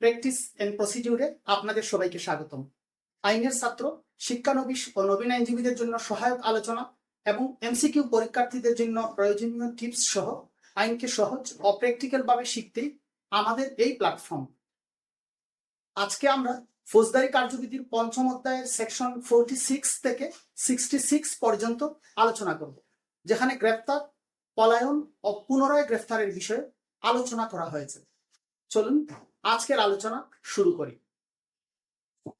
Practice and প্রসিডিউরে আপনাদের সবাইকে স্বাগতম। আইনের ছাত্র শিক্ষানবিশ ও নবীন আইনজীবীদের জন্য সহায়ক আলোচনা এবং এমসিকিউ পরীক্ষার্থীদের জন্য প্রয়োজনীয় টিপস সহ আইনকে সহজ ও প্র্যাকটিক্যাল ভাবে শিখতেই আমাদের এই প্ল্যাটফর্ম। আজকে আমরা ফৌজদারি কার্যবিধির পঞ্চম অধ্যায়ের সেকশন ফোরটি সিক্স থেকে সিক্সটি সিক্স পর্যন্ত আলোচনা করব, যেখানে গ্রেফতার পলায়ন ও পুনরায় গ্রেফতারের বিষয়ে আলোচনা করা হয়েছে। চলুন আজকের আলোচনা শুরু করি।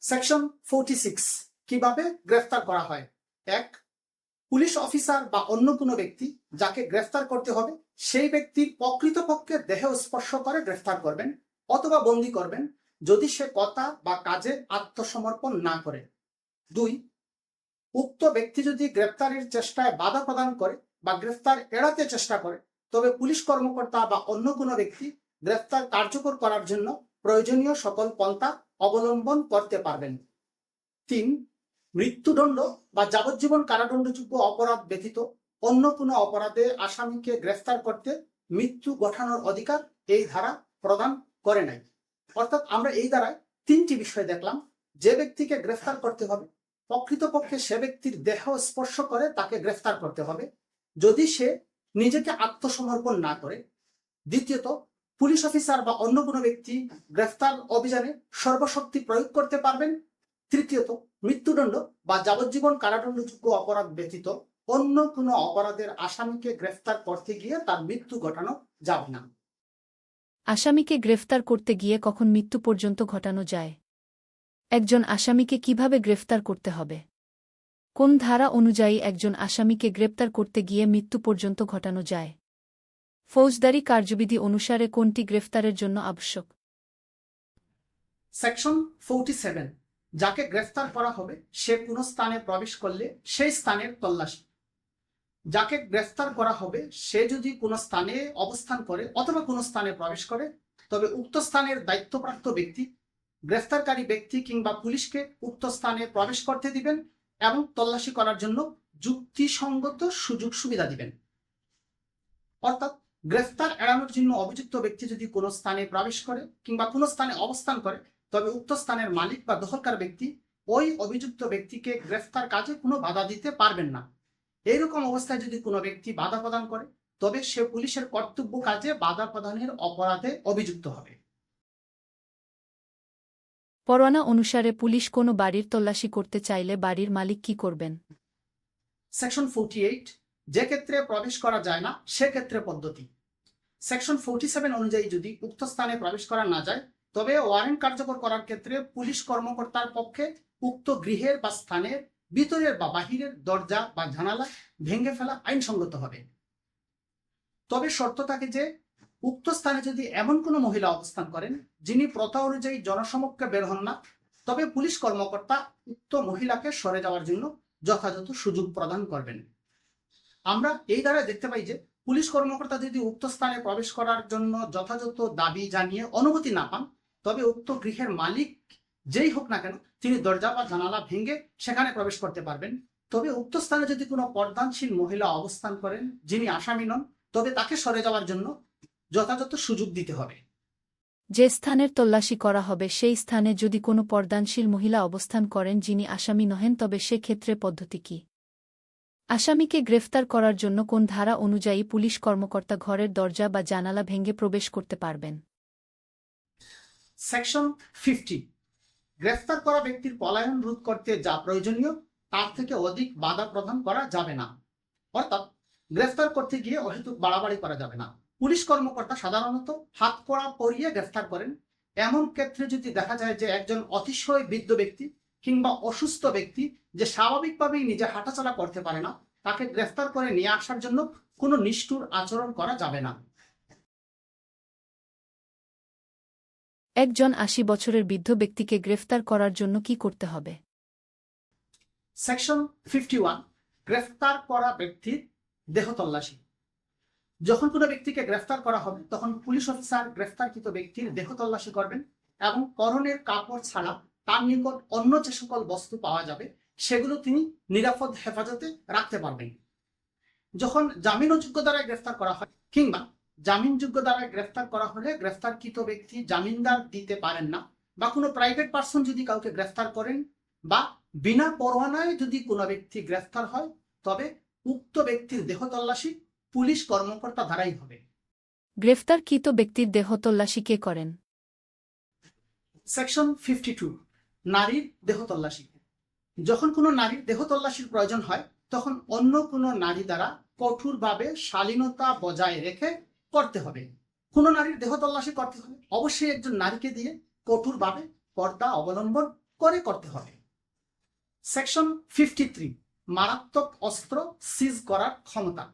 সেকশন ফোরটি সিক্স কীভাবে গ্রেফতার করা হয়? এক, পুলিশ অফিসার বা অন্য কোনো ব্যক্তি যাকে গ্রেফতার করতে হবে, সেই ব্যক্তির প্রকৃতপক্ষে দেহ স্পর্শ করে গ্রেফতার করবেন অথবা বন্দি করবেন যদি সে কথা বা কাজে আত্মসমর্পণ না করে। দুই, উক্ত ব্যক্তি যদি গ্রেফতারের চেষ্টায় বাধা প্রদান করে বা গ্রেফতার এড়াতে চেষ্টা করে, তবে পুলিশ কর্মকর্তা বা অন্য কোনো ব্যক্তি গ্রেফতার কার্যকর করার জন্য প্রয়োজনীয় সকল পন্থা অবলম্বন করতে পারবেন। তিন, মৃত্যুদণ্ড বা যাবজ্জীবন কারাদণ্ডযোগ্য অপরাধ ব্যতীত অন্য কোনো অপরাধে আসামিকে গ্রেফতার করতে মৃত্যু গঠানোর অধিকার এই ধারা প্রদান করে নাই। অর্থাৎ আমরা এই দ্বারায় তিনটি বিষয় দেখলাম। যে ব্যক্তিকে গ্রেফতার করতে হবে, প্রকৃতপক্ষে সে ব্যক্তির দেহ স্পর্শ করে তাকে গ্রেফতার করতে হবে। যদি সে নিজেকে আত্মসমর্পণ না করে, দ্বিতীয়ত পুলিশ অফিসার বা অন্য কোনো ব্যক্তি গ্রেফতার অভিযানে সর্বশক্তি প্রয়োগ করতে পারবেন। তৃতীয়ত, মৃত্যুদণ্ড বা যাবজ্জীবন কারাদণ্ডযোগ্য অপরাধ ব্যতীত অন্য কোনো অপরাধের আসামিকে গ্রেফতার করতে গিয়ে তার মৃত্যু ঘটানো যাবে না। আসামিকে গ্রেফতার করতে গিয়ে কখন মৃত্যু পর্যন্ত ঘটানো যায়? একজন আসামিকে কীভাবে গ্রেফতার করতে হবে? কোন ধারা অনুযায়ী একজন আসামিকে গ্রেপ্তার করতে গিয়ে মৃত্যু পর্যন্ত ঘটানো যায়? ফৌজদারি কার্যবিধি অনুসারে কোনটি গ্রেফতারের জন্য আবশ্যক? সেকশন ফোরটি সেভেন যাকে গ্রেফতার করা হবে, সে কোনো স্থানে প্রবেশ করলে সেই স্থানের তল্লাশি। যাকে গ্রেফতার করা হবে, সে যদি কোনো স্থানে অবস্থান করে অথবা কোনো স্থানে প্রবেশ করে, তবে উক্ত স্থানের দায়িত্বপ্রাপ্ত ব্যক্তি, গ্রেফতারকারী ব্যক্তি কিংবা পুলিশকে উক্ত স্থানে প্রবেশ করতে দিবেন এবং তল্লাশি করার জন্য যুক্তিসঙ্গত সুযোগ সুবিধা দিবেন। অর্থাৎ গ্রেফতার এড়ানোর জন্য অভিযুক্ত ব্যক্তি যদি কোনো স্থানে প্রবেশ করে কিংবা কোনো স্থানে অবস্থান করে তবে উক্ত স্থানের মালিক বা দখলকার ব্যক্তি ওই অভিযুক্ত ব্যক্তিকে গ্রেফতার কাজে কোনো বাধা দিতে পারবেন না। এইরকম অবস্থায় যদি কোনো ব্যক্তি বাধা প্রদান করে তবে সে পুলিশের কর্তব্য কাজে বাধা প্রদানের অপরাধে অভিযুক্ত হবে। পরোয়ানা অনুসারে পুলিশ কোনো বাড়ির তল্লাশি করতে চাইলে বাড়ির মালিক কি করবেন? সেকশন ফোরটি এইট যে ক্ষেত্রে প্রবেশ করা যায় না সেক্ষেত্রে পদ্ধতি। সেকশন ফোরটি সেভেন অনুযায়ী যদি উক্ত স্থানে প্রবেশ করা না যায়, তবে ওয়ারেন্ট কার্যকর করার ক্ষেত্রে পুলিশ কর্মকর্তার পক্ষে উক্ত গৃহের বা স্থানের ভিতরের বা বাহিরের দরজা বা জানালা ভেঙে ফেলা আইনসঙ্গত হবে। তবে শর্ত থাকে যে, উক্ত স্থানে যদি এমন কোনো মহিলা অবস্থান করেন, যিনি প্রথা অনুযায়ী জনসমক্ষে বের হন না, তবে পুলিশ কর্মকর্তা উক্ত মহিলাকে সরে যাওয়ার জন্য যথাযথ সুযোগ প্রদান করবেন। আমরা এই দ্বারা দেখতে পাই যে পুলিশ কর্মকর্তা যদি উক্ত স্থানে প্রবেশ করার জন্য যথাযথ দাবি জানিয়ে অনুমতি না পান, তবে উক্ত গৃহের মালিক যেই হোক না কেন, তিনি দরজা বা জানালা ভেঙে সেখানে প্রবেশ করতে পারবেন। তবে উক্ত স্থানে যদি কোনো পর্দানশীল মহিলা অবস্থান করেন, যিনি আসামি নন, তবে তাকে সরে যাওয়ার জন্য যথাযথ সুযোগ দিতে হবে। যে স্থানের তল্লাশি করা হবে, সেই স্থানে যদি কোনো পর্দানশীল মহিলা অবস্থান করেন, যিনি আসামি নহেন, তবে সে ক্ষেত্রে পদ্ধতি কি? আসামিকে গ্রেফতার করার জন্য কোন ধারা অনুযায়ী পুলিশ কর্মকর্তা ঘরের দরজা বা জানালা ভেঙে প্রবেশ করতে পারবেন? সেকশন ফিফটি গ্রেফতার করা ব্যক্তির পলায়ন রোধ করতে যা প্রয়োজনীয়, তার থেকে অধিক বাধা প্রদান করা যাবে না। অর্থাৎ, গ্রেফতার করতে গিয়ে অহেতুক বাড়াবাড়ি করা যাবে না। পুলিশ কর্মকর্তা সাধারণত হাত কড়া পরিয়ে গ্রেফতার করেন। এমন ক্ষেত্রে যদি দেখা যায় যে একজন অতিশয় বৃদ্ধ ব্যক্তি কিংবা অসুস্থ ব্যক্তি যে স্বাভাবিকভাবেই নিজে হাঁটাচলা করতে পারে না তাকে গ্রেফতার করে নিয়ে আসার জন্য কোনো নিষ্ঠুর আচরণ করা যাবে না। একজন আশি বছরের বৃদ্ধ ব্যক্তিকে গ্রেফতার করার জন্য কি করতে হবে? সেকশন ফিফটি ওয়ান গ্রেফতার করা ব্যক্তির দেহ তল্লাশি। যখন কোনো ব্যক্তিকে গ্রেফতার করা হবে তখন পুলিশ অফিসার গ্রেফতারকৃত ব্যক্তির দেহ তল্লাশি করবেন এবং করণের কাপড় ছাড়া তার নিকট অন্য যে সকল বস্তু পাওয়া যাবে সেগুলো তিনি নিরাপদ হেফাজতে রাখতে পারবেন। যখন জামিন অযোগ্য দ্বারা গ্রেফতার করা হয় কিংবা জামিনযোগ্য দ্বারা গ্রেফতার করা হলে গ্রেফতারকৃত ব্যক্তি জামিনদার দিতে পারেন না বা কোনো প্রাইভেট পার্সন যদি কাউকে গ্রেফতার করেন বা বিনা পরোয়ানায় যদি কোনো ব্যক্তি গ্রেফতার হয় তবে উক্ত ব্যক্তির দেহ তল্লাশি পুলিশ কর্মকর্তা দ্বারাই হবে। গ্রেফতারকৃত ব্যক্তির দেহ তল্লাশি কে করেন? সেকশন ফিফটি টু নারীর দেহ তল্লাশি। যখন কোনো নারীর দেহ তল্লাশির প্রয়োজন হয়, তখন অন্য কোনো নারী দ্বারা কঠোরভাবে শালীনতা বজায় রেখে করতে হবে। কোনো নারীর দেহ তল্লাশি করতে হলে অবশ্যই একজন নারীকে দিয়ে কঠোরভাবে পর্দা অবলম্বন করে করতে হবে। সেকশন ফিফটি মারাত্মক অস্ত্র সিজ করার ক্ষমতা।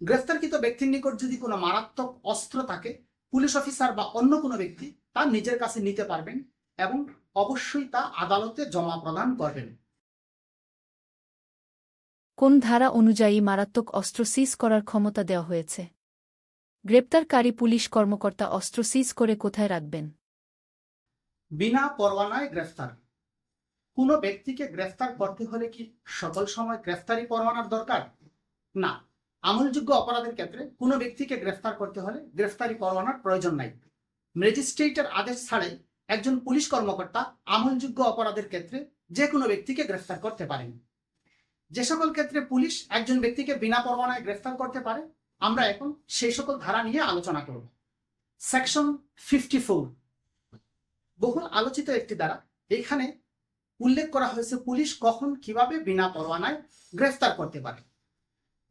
গ্রেফতারকৃত ব্যক্তির নিকট যদি কোনো মারাত্মক অস্ত্র থাকে, পুলিশ অফিসার বা অন্য কোনো ব্যক্তি তা নিজের কাছে নিতে পারবেন এবং অবশ্যই তা আদালতে জমা প্রদান করবেন। কোন ধারা অনুযায়ী মারাত্মক অস্ত্র সিজ করার ক্ষমতা দেওয়া হয়েছে? গ্রেপ্তারকারী পুলিশ কর্মকর্তা অস্ত্র সিজ করে কোথায় রাখবেন? বিনা পরোয়ানায় গ্রেফতার। কোনো ব্যক্তিকে গ্রেফতার করতে হলে কি সকল সময় গ্রেফতারি পরোয়ানার দরকার? না। আমলযোগ্য অপরাধের ক্ষেত্রে কোনো ব্যক্তিকে গ্রেফতার করতে হলে গ্রেফতারি পরোয়ানার প্রয়োজন নাই। ম্যাজিস্ট্রেটের আদেশ ছাড়াই একজন পুলিশ কর্মকর্তা আমলযোগ্য অপরাধের ক্ষেত্রে যে কোনো ব্যক্তিকে গ্রেফতার করতে পারেন। যে সকল ক্ষেত্রে পুলিশ একজন ব্যক্তিকে বিনা পরোয়ানায় গ্রেফতার করতে পারে, আমরা এখন সেই সকল ধারা নিয়ে আলোচনা করব। সেকশন ফিফটি ফোর বহুল আলোচিত একটি দ্বারা এখানে উল্লেখ করা হয়েছে পুলিশ কখন কীভাবে বিনা পরোয়ানায় গ্রেফতার করতে পারে।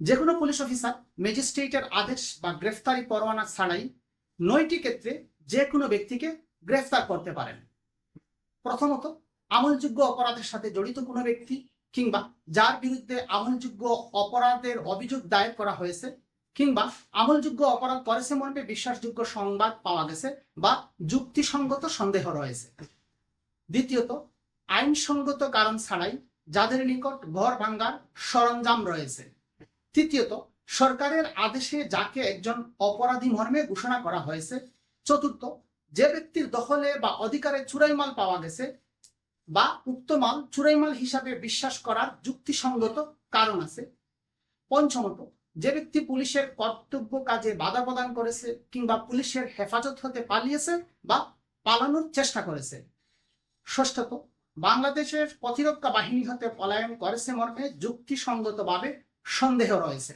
যে কোনো পুলিশ অফিসার, ম্যাজিস্ট্রেটের আদেশ বা গ্রেফতারি পরোয়ানা ছাড়াই নয়টি ক্ষেত্রে যে কোনো ব্যক্তিকে গ্রেফতার করতে পারেন। প্রথমত, আমলযোগ্য অপরাধের সাথে জড়িত কোনো ব্যক্তি কিংবা যার বিরুদ্ধে আমলযোগ্য অপরাধের অভিযোগ দায়ের করা হয়েছে কিংবা আমলযোগ্য অপরাধ করেছে মর্মে বিশ্বাসযোগ্য সংবাদ পাওয়া গেছে বা যুক্তিসঙ্গত সন্দেহ রয়েছে। দ্বিতীয়ত, আইনসঙ্গত কারণ ছাড়াই যাদের নিকট ঘর ভাঙ্গার সরঞ্জাম রয়েছে। তৃতীয়ত, সরকারের আদেশে যাকে একজন অপরাধী মর্মে ঘোষণা করা হয়েছে। চতুর্থ যে ব্যক্তির দখলে বা অধিকারে চুরাই মাল পাওয়া গেছে বা উক্ত মাল চুরাই মাল হিসাবে বিশ্বাস করার যুক্তিসঙ্গত কারণ আছে। পঞ্চমত, যে ব্যক্তি পুলিশের কর্তব্য কাজে বাধা প্রদান করেছে কিংবা পুলিশের হেফাজত হতে পালিয়েছে বা পালানোর চেষ্টা করেছে। ষষ্ঠত, বাংলাদেশের প্রতিরক্ষা বাহিনী হতে পলায়ন করেছে মর্মে যুক্তিসঙ্গতভাবে সন্দেহ রয়েছে।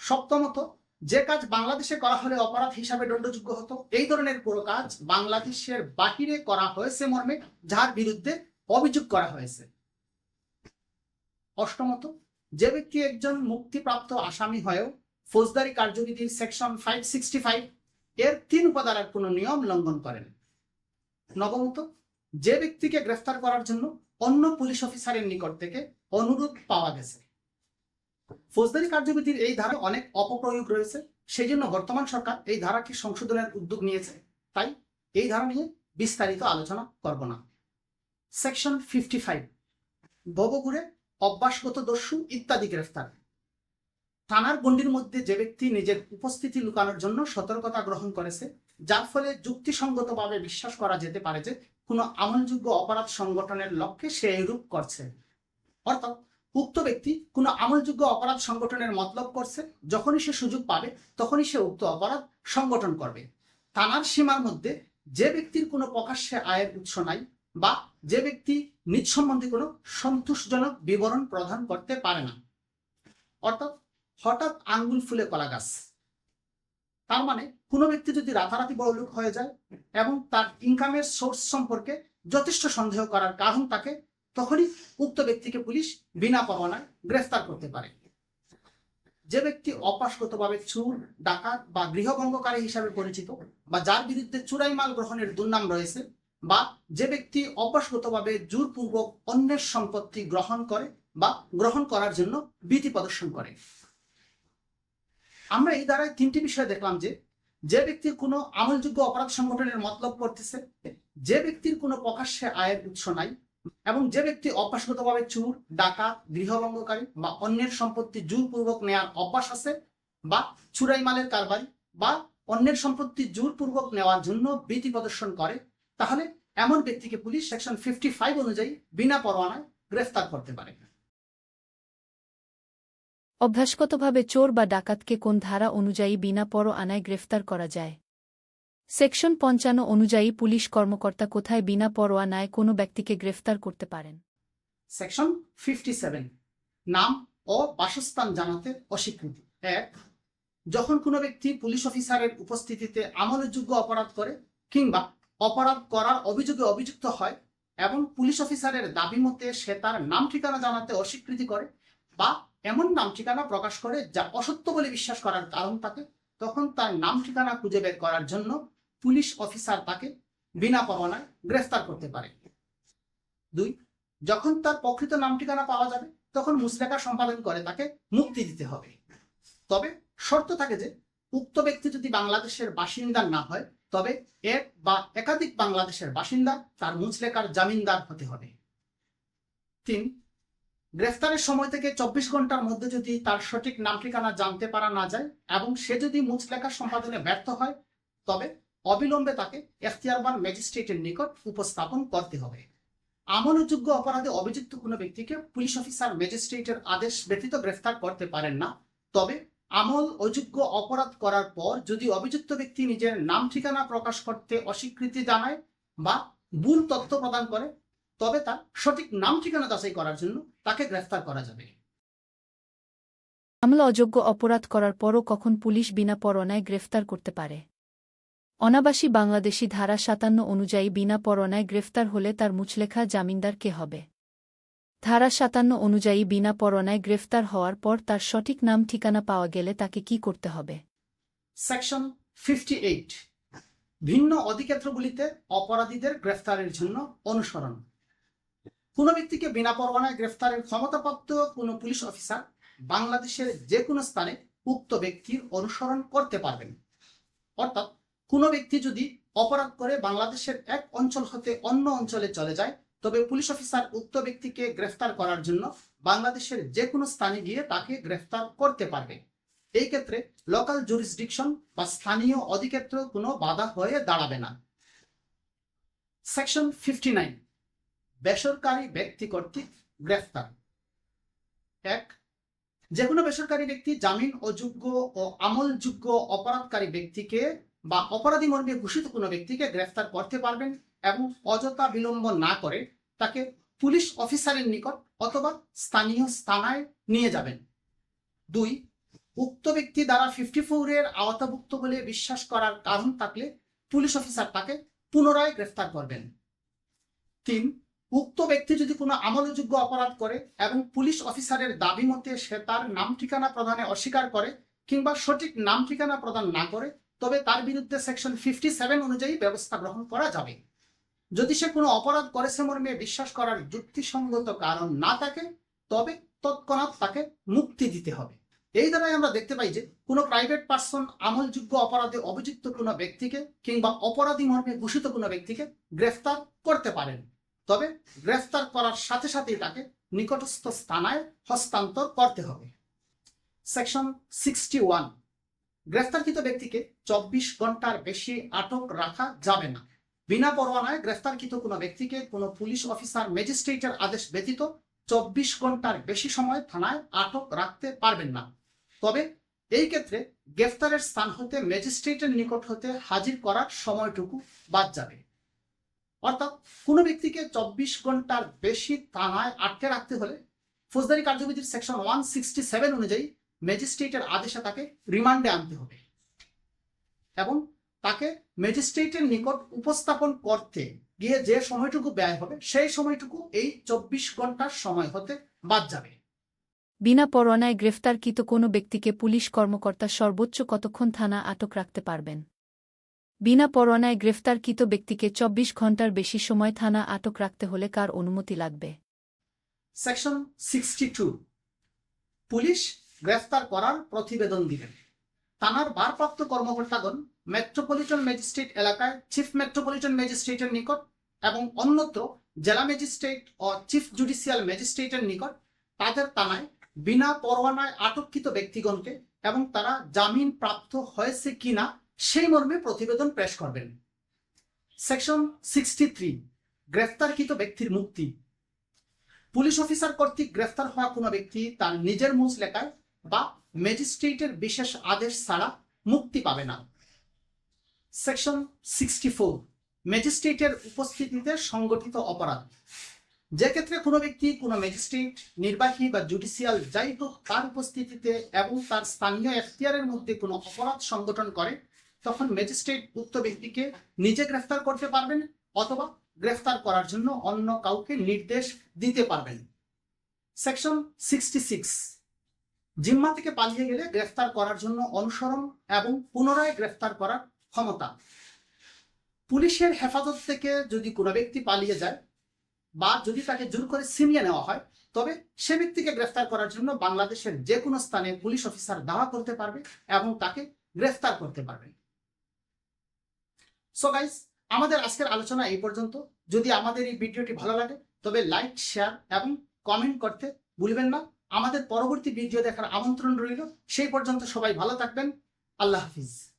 সপ্তমত যে কাজ বাংলাদেশে করা হলে অপরাধ হিসাবে দণ্ডযোগ্য হতো, এই ধরনের পুরো কাজ বাংলাদেশের বাহিরে করা হয়েছে মর্মে, যার বিরুদ্ধে অভিযোগ করা হয়েছে। অষ্টমত, যে ব্যক্তি একজন মুক্তিপ্রাপ্ত আসামি হয়েও ফৌজদারি কার্যবিধির সেকশন ফাইভ সিক্সটি ফাইভ এর তিন উপাদানের কোনো নিয়ম লঙ্ঘন করেন। নবমত, যে ব্যক্তিকে গ্রেফতার করার জন্য অন্য পুলিশ অফিসারের নিকট থেকে অনুরোধ পাওয়া গেছে। ফৌজদারি কার্যবিধির এই ধারা অনেক অপপ্রয়োগ রয়েছে। সেই জন্য বর্তমান সরকার এই ধারাকে সংশোধনের উদ্যোগ নিয়েছে। তাই এই ধারা নিয়ে বিস্তারিত আলোচনা করব না। সেকশন ফিফটি ফাইভ ভবঘুরে অভ্যাসগত দস্যু ইত্যাদি গ্রেফতার। থানার গণ্ডির মধ্যে যে ব্যক্তি নিজের উপস্থিতি লুকানোর জন্য সতর্কতা গ্রহণ করেছে, যার ফলে যুক্তিসঙ্গতভাবে বিশ্বাস করা যেতে পারে যে কোনো আমলযোগ্য অপরাধ সংগঠনের লক্ষ্যে সে এরূপ করছে। অর্থাৎ উক্ত ব্যক্তি কোনো আমলযোগ্য অপরাধ সংগঠনের মতলব করছে, যখনই সে সুযোগ পাবে, তখনই সে উক্ত অপরাধ সংগঠন করবে। থানার সীমার মধ্যে যে ব্যক্তির কোনো প্রকাশ্যে আয়ের উৎস নাই বা যে ব্যক্তি নিজ সম্বন্ধে কোনো সন্তোষজনক বিবরণ প্রদান করতে পারে না। অর্থাৎ হঠাৎ আঙ্গুল ফুলে কলা গাছ। তার মানে কোনো ব্যক্তি যদি রাতারাতি বড় লোক হয়ে যায় এবং তার ইনকামের সোর্স সম্পর্কে যথেষ্ট সন্দেহ করার কারণ তাকে তখনই উক্ত ব্যক্তিকে পুলিশ বিনা পরোয়ানায় গ্রেফতার করতে পারে। যে ব্যক্তি অপাসগতভাবে চুর, ডাকাত বা গৃহভঙ্গকারী হিসাবে পরিচিত বা যার বিরুদ্ধে চুরাই মাল গ্রহণের দুর্নাম রয়েছে বা যে ব্যক্তি অভ্যাসগতভাবে জোরপূর্বক অন্যের সম্পত্তি গ্রহণ করে বা গ্রহণ করার জন্য বিধি প্রদর্শন করে। আমরা এই দ্বারায় তিনটি বিষয় দেখলাম যে যে ব্যক্তির কোনো আমলযোগ্য অপরাধ সংগঠনের মতলব করতেছে, যে ব্যক্তির কোনো প্রকাশ্যে আয়ের উৎস নাই এবং যে ব্যক্তি অভ্যাসগতভাবে চুর, ডাকাত গৃহভঙ্গকারী বা অন্যের সম্পত্তি জোরপূর্বক নেওয়ার অভ্যাস আছে বা চুরাই মালের কারবারি বা অন্যের সম্পত্তি জোরপূর্বক নেওয়ার জন্য ভীতি প্রদর্শন করে, তাহলে এমন ব্যক্তিকে পুলিশ সেকশন ফিফটি ফাইভ অনুযায়ী বিনা পরোয়ানায় গ্রেফতার করতে পারে। অভ্যাসগতভাবে চোর বা ডাকাতকে কোন ধারা অনুযায়ী বিনা পর আনায় গ্রেফতার করা যায়? সেকশন পঞ্চান্ন অনুযায়ী পুলিশ কর্মকর্তা কোথায় বিনা পরোয়ানায় কোনো ব্যক্তিকে গ্রেফতার করতে পারেন? সেকশন ফিফটি নাম ও বাসস্থান জানাতে অস্বীকৃতি। এক, যখন কোনো ব্যক্তি পুলিশ অফিসারের উপস্থিতিতে আমলযোগ্য অপরাধ করে কিংবা অপরাধ করার অভিযোগে অভিযুক্ত হয় এবং পুলিশ অফিসারের দাবি মতে সে তার নাম ঠিকানা জানাতে অস্বীকৃতি করে বা এমন নাম ঠিকানা প্রকাশ করে যা অসত্য বলে বিশ্বাস করার কারণ থাকে তখন তার নাম ঠিকানা খুঁজে বের করার জন্য পুলিশ অফিসার তাকে বিনা পরোয়ানায় গ্রেফতার করতে পারে। দুই, যখন তার প্রকৃত নাম ঠিকানা পাওয়া যাবে, তখন মুসলেখা সম্পাদন করে তাকে মুক্তি দিতে হবে। তবে শর্ত থাকে যে, উক্ত ব্যক্তি যদি বাংলাদেশের বাসিন্দা না হয়, তবে এক বা একাধিক বাংলাদেশের বাসিন্দা তার মুচলেকার জামিনদার হতে হবে। তিন, গ্রেফতারের সময় থেকে চব্বিশ ঘণ্টার মধ্যে যদি তার সঠিক নাম ঠিকানা জানতে পারা না যায় এবং সে যদি মুচলেখা সম্পাদনে ব্যর্থ হয়, তবে অবিলম্বে তাকে এখতিয়ারবান ম্যাজিস্ট্রেটের নিকট উপস্থাপন করতে হবে। আমলযোগ্য অপরাধে অভিযুক্ত কোনো ব্যক্তিকে পুলিশ অফিসার ম্যাজিস্ট্রেটের আদেশ ব্যতীত গ্রেফতার করতে পারেন না। তবে আমল অযোগ্য অপরাধ করার পর যদি অভিযুক্ত ব্যক্তি নিজের নাম ঠিকানা প্রকাশ করতে অস্বীকৃতি জানায় বা ভুল তথ্য প্রদান করে, তবে তার সঠিক নাম ঠিকানা যাচাই করার জন্য তাকে গ্রেফতার করা যাবে। আমলা অযোগ্য অপরাধ করার পরও কখন পুলিশ বিনা পরোয়ানায় গ্রেফতার করতে পারে? অনাবাসী বাংলাদেশী ধারা সাতান্ন অনুযায়ী বিনা পরোয়ানায় গ্রেফতার হলে তার মুচলেখা জামিনদার কে হবে? ধারা সাতান্ন অনুযায়ী বিনা পরোয়ানায় গ্রেফতার হওয়ার পর তার সঠিক নাম ঠিকানা পাওয়া গেলে তাকে কি করতে হবে? সেকশন ফিফটি এইট ভিন্ন অধিক্ষেত্রগুলিতে অপরাধীদের গ্রেফতারের জন্য অনুসরণ। কোনো ব্যক্তিকে বিনা পরোয়ানায় গ্রেফতারের ক্ষমতাপ্রাপ্ত কোনো পুলিশ অফিসার বাংলাদেশের যে কোনো স্থানে উক্ত ব্যক্তির অনুসরণ করতে পারবেন। অর্থাৎ কোনো ব্যক্তি যদি অপরাধ করে বাংলাদেশের এক অঞ্চল হতে অন্য অঞ্চলে চলে যায়, তবে পুলিশ অফিসার উক্ত ব্যক্তিকে গ্রেফতার করার জন্য বাংলাদেশের যে কোনো স্থানে গিয়ে তাকে গ্রেফতার করতে পারবে। এই ক্ষেত্রে লোকাল জুরিসডিকশন বা স্থানীয় অধিক্ষেত্র কোনো বাধা হয়ে দাঁড়াবে না। সেকশন ফিফটি নাইন বেসরকারি ব্যক্তি কর্তৃক গ্রেফতার। এক যে কোনো বেসরকারি ব্যক্তি জামিন অযোগ্য ও আমলযোগ্য অপরাধকারী ব্যক্তিকে বা অপরাধী মর্মে ঘোষিত কোনো ব্যক্তিকে গ্রেফতার করতে পারবেন এবং অযথা বিলম্ব না করে তাকে পুলিশ অফিসারের নিকট অথবা স্থানীয় স্থানায় নিয়ে যাবেন। দুই, উক্ত ব্যক্তি দ্বারা ফিফটি ফোরের আওতাভুক্ত বলে বিশ্বাস করার কারণ থাকলে পুলিশ অফিসার তাকে পুনরায় গ্রেফতার করবেন। তিন, উক্ত ব্যক্তি যদি কোনো আমলযোগ্য অপরাধ করে এবং পুলিশ অফিসারের দাবি মতে সে তার নাম ঠিকানা প্রদানে অস্বীকার করে কিংবা সঠিক নাম ঠিকানা প্রদান না করে তবে তার বিরুদ্ধে সেকশন ফিফটি সেভেন অনুযায়ী ব্যবস্থা গ্রহণ করা যাবে। যদি সে কোনো অপরাধ করেছে মর্মে বিশ্বাস করার যুক্তিসঙ্গত কারণ না থাকে, তবে তৎক্ষণাৎ তাকে মুক্তি দিতে হবে। এই দ্বারাই আমরা দেখতে পাই যে, কোনো প্রাইভেট পার্সন আমলযোগ্য অপরাধে অভিযুক্ত কোনো ব্যক্তিকে কিংবা অপরাধী মর্মে ঘোষিত কোনো ব্যক্তিকে গ্রেফতার করতে পারেন। তবে গ্রেফতার করার সাথে সাথেই তাকে নিকটস্থ স্থানায় হস্তান্তর করতে হবে। সেকশন সিক্সটি ওয়ান গ্রেফতারকৃত ব্যক্তিকে চব্বিশ ঘণ্টার বেশি আটক রাখা যাবে না। বিনা পরোয়ানায় গ্রেফতারকৃত কোনো ব্যক্তিকে কোনো পুলিশ অফিসার, ম্যাজিস্ট্রেটের আদেশ ব্যতীত চব্বিশ ঘণ্টার বেশি সময় থানায় আটক রাখতে পারবেন না। তবে এই ক্ষেত্রে গ্রেফতারের স্থান হতে, ম্যাজিস্ট্রেটের নিকট হতে হাজির করার সময়টুকু বাদ যাবে। অর্থাৎ কোনো ব্যক্তিকে চব্বিশ ঘণ্টার বেশি থানায় আটকে রাখতে হলে ফৌজদারি কার্যবিধির সেকশন ওয়ান সিক্সটি সেভেন অনুযায়ী ম্যাজিস্ট্রেটের আদেশে তাকে রিমান্ডে আনতে হবে। এবং তাকে ম্যাজিস্ট্রেটের নিকট উপস্থাপন করতে গিয়ে যে সময়টুকু ব্যয় হবে সেই সময়টুকু এই চব্বিশ ঘণ্টার সময় হতে বাদ যাবে। বিনা পরোয়ানায় গ্রেফতারকৃত কোনো ব্যক্তিকে পুলিশ কর্মকর্তা সর্বোচ্চ কতক্ষণ থানা আটক রাখতে পারবেন? বিনা পরোয়ানায় গ্রেফতারকৃত ব্যক্তিকে চব্বিশ ঘণ্টার বেশি সময় থানা আটক রাখতে হলে কার অনুমতি লাগবে? সেকশন সিক্সটি টু পুলিশ গ্রেফতার করার প্রতিবেদন দিবেন থানার ভারপ্রাপ্ত কর্মকর্তাগণ মেট্রোপলিটন ম্যাজিস্ট্রেট এলাকায় চিফ মেট্রোপলিটন ম্যাজিস্ট্রেটের নিকট এবং অন্যত্র জেলা ম্যাজিস্ট্রেট ও চিফ জুডিশিয়াল ম্যাজিস্ট্রেটের নিকট তাদের থানায় বিনা পরোয়ানায় আটককৃত ব্যক্তিগণকে এবং তারা জামিন প্রাপ্ত হয়েছে কিনা সেই মর্মে প্রতিবেদন পেশ করবেন। সেকশন সিক্সটি থ্রি, গ্রেফতারকৃত ব্যক্তির মুক্তি। পুলিশ অফিসার কর্তৃক গ্রেফতার হওয়া কোনো ব্যক্তি তার নিজের মুজ লেখায় বা ম্যাজিস্ট্রেটের বিশেষ আদেশ ছাড়া মুক্তি পাবে না। সেকশন সিক্সটি ফোর ম্যাজিস্ট্রেটের উপস্থিতিতে সংগঠিত অপরাধ। যে ক্ষেত্রে কোনো ব্যক্তি, কোনো ম্যাজিস্ট্রেট নির্বাহী বা জুডিশিয়াল যাই হোক, তার উপস্থিতিতে এবং তার স্থানীয় এখতিয়ারের মধ্যে কোনো অপরাধ সংগঠন করে, তখন ম্যাজিস্ট্রেট উক্ত ব্যক্তিকে নিজে গ্রেফতার করতে পারবেন অথবা গ্রেফতার করার জন্য অন্য কাউকে নির্দেশ দিতে পারবেন। সেকশন সিক্সটি সিক্স জিম্মা থেকে পালিয়ে গেলে গ্রেফতার করার জন্য অনুসরণ এবং পুনরায় গ্রেফতার করার ক্ষমতা। পুলিশের হেফাজত থেকে যদি কোনো ব্যক্তি পালিয়ে যায় বা যদি তাকে জোর করে ছিনিয়ে নেওয়া হয়, তবে সে ব্যক্তিকে গ্রেফতার করার জন্য বাংলাদেশের যে কোনো স্থানে পুলিশ অফিসার দাওয়া করতে পারবে এবং তাকে গ্রেফতার করতে পারবে। সো গাইস আমাদের আজকের আলোচনা এই পর্যন্ত। যদি আমাদের এই ভিডিওটি ভালো লাগে, তবে লাইক শেয়ার এবং কমেন্ট করতে ভুলবেন না। আমাদের পরবর্তী ভিডিও দেখার আমন্ত্রণ রইল। সেই পর্যন্ত সবাই ভালো থাকবেন। আল্লাহ হাফিজ।